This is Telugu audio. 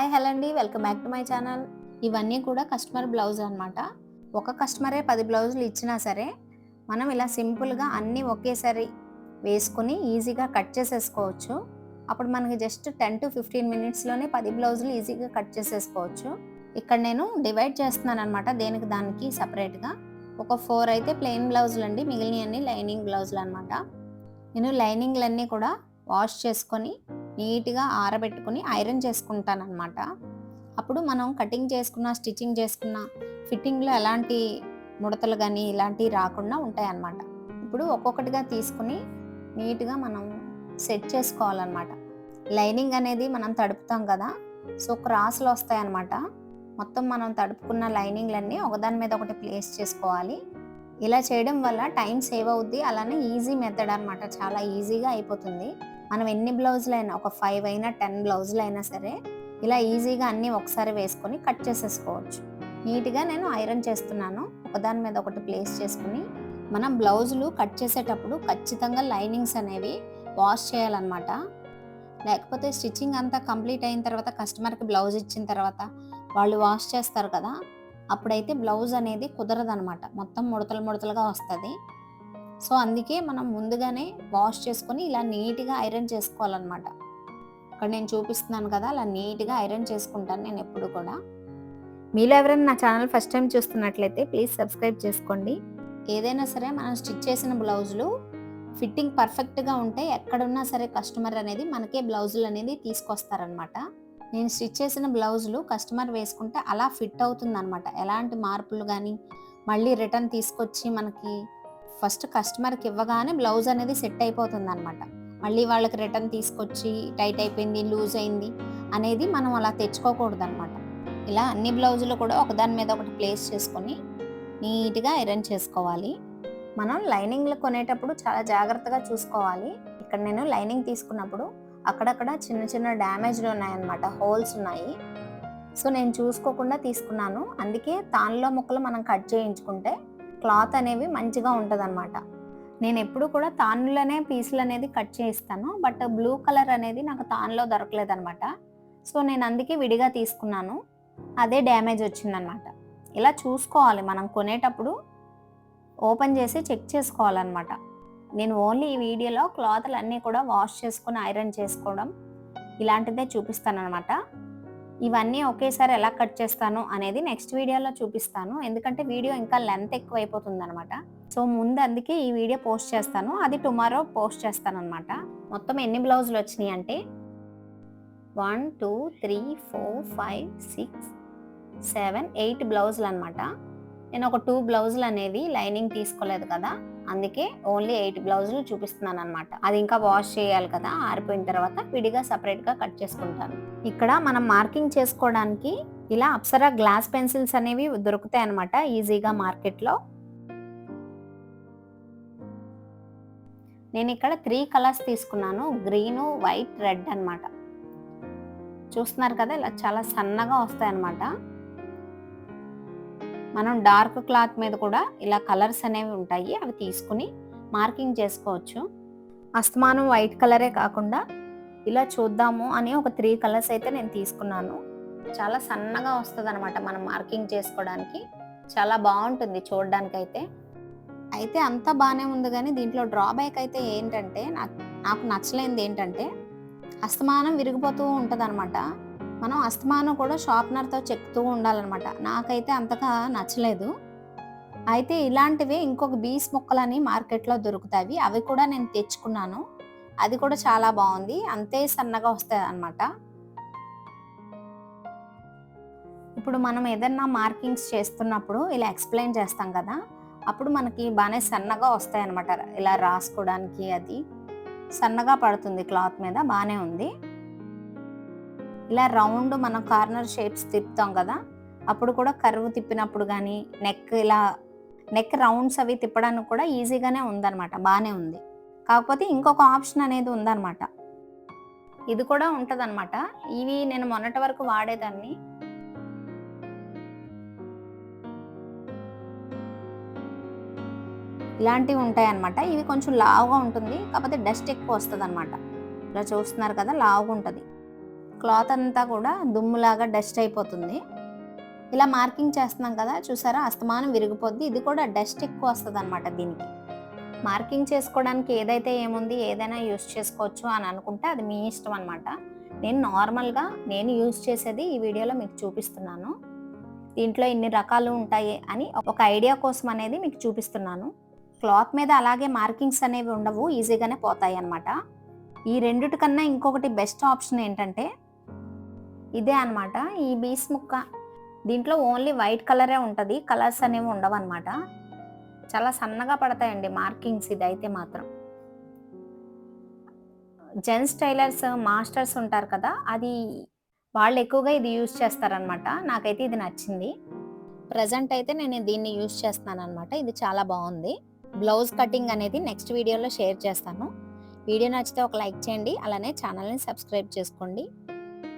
హాయ్ హలో అండి. Welcome back to my channel. ఇవన్నీ కూడా కస్టమర్ బ్లౌజ్ అనమాట ఒక కస్టమరే పది బ్లౌజులు ఇచ్చినా సరే మనం ఇలా సింపుల్గా అన్నీ ఒకేసారి వేసుకొని ఈజీగా కట్ చేసేసుకోవచ్చు. అప్పుడు మనకి జస్ట్ టెన్ టు ఫిఫ్టీన్ మినిట్స్లోనే పది బ్లౌజులు ఈజీగా కట్ చేసేసుకోవచ్చు. ఇక్కడ నేను డివైడ్ చేస్తున్నాను అనమాట దేనికి దానికి సపరేట్గా. ఒక ఫోర్ అయితే ప్లెయిన్ బ్లౌజులు అండి మిగిలినవన్నీ లైనింగ్ బ్లౌజులు అనమాట నేను లైనింగ్లన్నీ కూడా వాష్ చేసుకొని నీట్గా ఆరబెట్టుకుని ఐరన్ చేసుకుంటాను అనమాట అప్పుడు మనం కటింగ్ చేసుకున్న స్టిచ్చింగ్ చేసుకున్న ఫిట్టింగ్లో ఎలాంటి ముడతలు కానీ ఇలాంటివి రాకుండా ఉంటాయి అన్నమాట ఇప్పుడు ఒక్కొక్కటిగా తీసుకుని నీట్గా మనం సెట్ చేసుకోవాలన్నమాట. లైనింగ్ అనేది మనం తడుపుతాం కదా సో క్రాస్లు వస్తాయి అన్నమాట మొత్తం మనం తడుపుకున్న లైనింగ్లన్నీ ఒకదాని మీద ఒకటి ప్లేస్ చేసుకోవాలి. ఇలా చేయడం వల్ల టైం సేవ్ అవుద్ది. అలానే ఈజీ మెథడ్ అనమాట చాలా ఈజీగా అయిపోతుంది. మనం ఎన్ని బ్లౌజులు అయినా ఒక ఫైవ్ అయినా టెన్ బ్లౌజులు అయినా సరే ఇలా ఈజీగా అన్నీ ఒకసారి వేసుకొని కట్ చేసేసుకోవచ్చు. నీట్గా నేను ఐరన్ చేస్తున్నాను. ఒకదాని మీద ఒకటి ప్లేస్ చేసుకుని మనం బ్లౌజులు కట్ చేసేటప్పుడు ఖచ్చితంగా లైనింగ్స్ అనేవి వాష్ చేయాలన్నమాట. లేకపోతే స్టిచ్చింగ్ అంతా కంప్లీట్ అయిన తర్వాత కస్టమర్కి బ్లౌజ్ ఇచ్చిన తర్వాత వాళ్ళు వాష్ చేస్తారు కదా అప్పుడైతే బ్లౌజ్ అనేది కుదరదనమాట మొత్తం ముడతలు ముడతలుగా వస్తుంది. సో అందుకే మనం ముందుగానే వాష్ చేసుకొని ఇలా నీట్గా ఐరన్ చేసుకోవాలన్నమాట. ఇక్కడ నేను చూపిస్తున్నాను కదా అలా నీట్గా ఐరన్ చేసుకుంటాను నేను ఎప్పుడు కూడా. మీలో ఎవరైనా నా ఛానల్ ఫస్ట్ టైం చూస్తున్నట్లయితే ప్లీజ్ సబ్స్క్రైబ్ చేసుకోండి. ఏదైనా సరే మనం స్టిచ్ చేసిన బ్లౌజులు ఫిట్టింగ్ పర్ఫెక్ట్గా ఉంటే ఎక్కడున్నా సరే కస్టమర్ అనేది మనకే బ్లౌజులు అనేది తీసుకొస్తారనమాట నేను స్టిచ్ చేసిన బ్లౌజులు కస్టమర్ వేసుకుంటే అలా ఫిట్ అవుతుంది అనమాట ఎలాంటి మార్పులు కానీ మళ్ళీ రిటర్న్ తీసుకొచ్చి మనకి ఫస్ట్ కస్టమర్కి ఇవ్వగానే బ్లౌజ్ అనేది సెట్ అయిపోతుంది అనమాట మళ్ళీ వాళ్ళకి రిటర్న్ తీసుకొచ్చి టైట్ అయిపోయింది లూజ్ అయింది అనేది మనం అలా తెచ్చుకోకూడదు అనమాట ఇలా అన్ని బ్లౌజులు కూడా ఒకదాని మీద ఒకటి ప్లేస్ చేసుకొని నీట్గా ఐరన్ చేసుకోవాలి. మనం లైనింగ్లు కొనేటప్పుడు చాలా జాగ్రత్తగా చూసుకోవాలి. ఇక్కడ నేను లైనింగ్ తీసుకున్నప్పుడు అక్కడక్కడ చిన్న చిన్న డ్యామేజ్లు ఉన్నాయన్నమాట హోల్స్ ఉన్నాయి. సో నేను చూసుకోకుండా తీసుకున్నాను. అందుకే తాన్లో ముక్కలు మనం కట్ చేయించుకుంటే క్లాత్ అనేవి మంచిగా ఉంటుంది అనమాట నేను ఎప్పుడు కూడా తానులోనే పీసులు అనేది కట్ చేయిస్తాను. బట్ బ్లూ కలర్ అనేది నాకు తాన్లో దొరకలేదనమాట సో నేను అందుకే విడిగా తీసుకున్నాను. అదే డ్యామేజ్ వచ్చిందనమాట ఇలా చూసుకోవాలి. మనం కొనేటప్పుడు ఓపెన్ చేసి చెక్ చేసుకోవాలన్నమాట. నేను ఓన్లీ ఈ వీడియోలో క్లాత్లు అన్నీ కూడా వాష్ చేసుకొని ఐరన్ చేసుకోవడం ఇలాంటిదే చూపిస్తానమాట ఇవన్నీ ఒకేసారి ఎలా కట్ చేస్తాను అనేది నెక్స్ట్ వీడియోలో చూపిస్తాను. ఎందుకంటే వీడియో ఇంకా లెంత్ ఎక్కువ అయిపోతుంది అనమాట సో ముందు అందుకే ఈ వీడియో పోస్ట్ చేస్తాను. అది టుమారో పోస్ట్ చేస్తాను అనమాట మొత్తం ఎన్ని బ్లౌజులు వచ్చినాయి అంటే one two three four five six seven eight బ్లౌజులు అనమాట నేను ఒక టూ బ్లౌజులు అనేది లైనింగ్ తీసుకోలేదు కదా అందుకే ఓన్లీ ఎయిట్ బ్లౌజులు చూపిస్తున్నాను అనమాట అది ఇంకా వాష్ చేయాలి కదా ఆరిపోయిన తర్వాత విడిగా సపరేట్గా కట్ చేసుకుంటాను. ఇక్కడ మనం మార్కింగ్ చేసుకోవడానికి ఇలా అప్సరా గ్లాస్ పెన్సిల్స్ అనేవి దొరుకుతాయి అనమాట ఈజీగా మార్కెట్లో. నేను ఇక్కడ త్రీ కలర్స్ తీసుకున్నాను గ్రీన్ వైట్ రెడ్ అనమాట చూస్తున్నారు కదా ఇలా చాలా సన్నగా వస్తాయి అనమాట మనం డార్క్ క్లాత్ మీద కూడా ఇలా కలర్స్ అనేవి ఉంటాయి అవి తీసుకుని మార్కింగ్ చేసుకోవచ్చు. అస్తమానం వైట్ కలరే కాకుండా ఇలా చూద్దాము అని ఒక త్రీ కలర్స్ అయితే నేను తీసుకున్నాను. చాలా సన్నగా వస్తుంది అనమాట మనం మార్కింగ్ చేసుకోవడానికి. చాలా బాగుంటుంది చూడడానికి అయితే అయితే అంతా బాగానే ఉంది కానీ దీంట్లో డ్రాబ్యాక్ అయితే ఏంటంటే నాకు నాకు నచ్చలేనిది ఏంటంటే అస్తమానం విరిగిపోతూ ఉంటుంది అనమాట మనం అస్తమానం కూడా షార్ప్నర్తో చెక్కుతూ ఉండాలన్నమాట. నాకైతే అంతగా నచ్చలేదు. అయితే ఇలాంటివి ఇంకొక బీస్ ముక్కలని మార్కెట్లో దొరుకుతాయి. అవి కూడా నేను తెచ్చుకున్నాను. అది కూడా చాలా బాగుంది. అంతే సన్నగా వస్తాయి అనమాట ఇప్పుడు మనం ఏదన్నా మార్కింగ్స్ చేస్తున్నప్పుడు ఇలా ఎక్స్ప్లెయిన్ చేస్తాం కదా అప్పుడు మనకి బాగానే సన్నగా వస్తాయి అనమాట ఇలా రాసుకోవడానికి అది సన్నగా పడుతుంది క్లాత్ మీద బాగానే ఉంది. ఇలా రౌండ్ మనం కార్నర్ షేప్స్ తిప్పుతాం కదా అప్పుడు కూడా కర్వ్ తిప్పినప్పుడు కానీ నెక్ ఇలా నెక్ రౌండ్స్ అవి తిప్పడానికి కూడా ఈజీగానే ఉందన్నమాట బాగానే ఉంది. కాకపోతే ఇంకొక ఆప్షన్ అనేది ఉందన్నమాట. ఇది కూడా ఉంటుందన్నమాట. ఇవి నేను మొన్నటి వరకు వాడేదాన్ని. ఇలాంటివి ఉంటాయి అన్నమాట ఇవి కొంచెం లావుగా ఉంటుంది కాకపోతే డస్ట్ ఎక్కువ వస్తుంది అనమాట ఇలా చూస్తున్నారు కదా లావుగా ఉంటుంది. క్లాత్ అంతా కూడా దుమ్ములాగా డస్ట్ అయిపోతుంది. ఇలా మార్కింగ్ చేస్తున్నాం కదా చూసారా? అస్తమానం విరిగిపోద్ది. ఇది కూడా డస్ట్ ఎక్కువ వస్తుంది అనమాట దీనికి. మార్కింగ్ చేసుకోవడానికి ఏదైతే ఏముంది ఏదైనా యూస్ చేసుకోవచ్చు అని అనుకుంటే అది మీ ఇష్టం అనమాట నేను నార్మల్గా నేను యూస్ చేసేది ఈ వీడియోలో మీకు చూపిస్తున్నాను. దీంట్లో ఇన్ని రకాలు ఉంటాయి అని ఒక ఐడియా కోసం అనేది మీకు చూపిస్తున్నాను. క్లాత్ మీద అలాగే మార్కింగ్స్ అనేవి ఉండవు ఈజీగానే పోతాయి అన్నమాట. ఈ రెండిటికన్నా ఇంకొకటి బెస్ట్ ఆప్షన్ ఏంటంటే ఇదే అనమాట ఈ బీస్ ముక్క. దీంట్లో ఓన్లీ వైట్ కలరే ఉంటుంది. కలర్స్ అనేవి ఉండవు అనమాట చాలా సన్నగా పడతాయండి మార్కింగ్స్ ఇది అయితే మాత్రం. జెంట్స్ టైలర్స్ మాస్టర్స్ ఉంటారు కదా అది వాళ్ళు ఎక్కువగా ఇది యూజ్ చేస్తారనమాట నాకైతే ఇది నచ్చింది. ప్రజెంట్ అయితే నేను దీన్ని యూజ్ చేస్తున్నాను అనమాట ఇది చాలా బాగుంది. బ్లౌజ్ కటింగ్ అనేది నెక్స్ట్ వీడియోలో షేర్ చేస్తాను. వీడియో నచ్చితే ఒక లైక్ చేయండి. అలానే ఛానల్ని సబ్స్క్రైబ్ చేసుకోండి.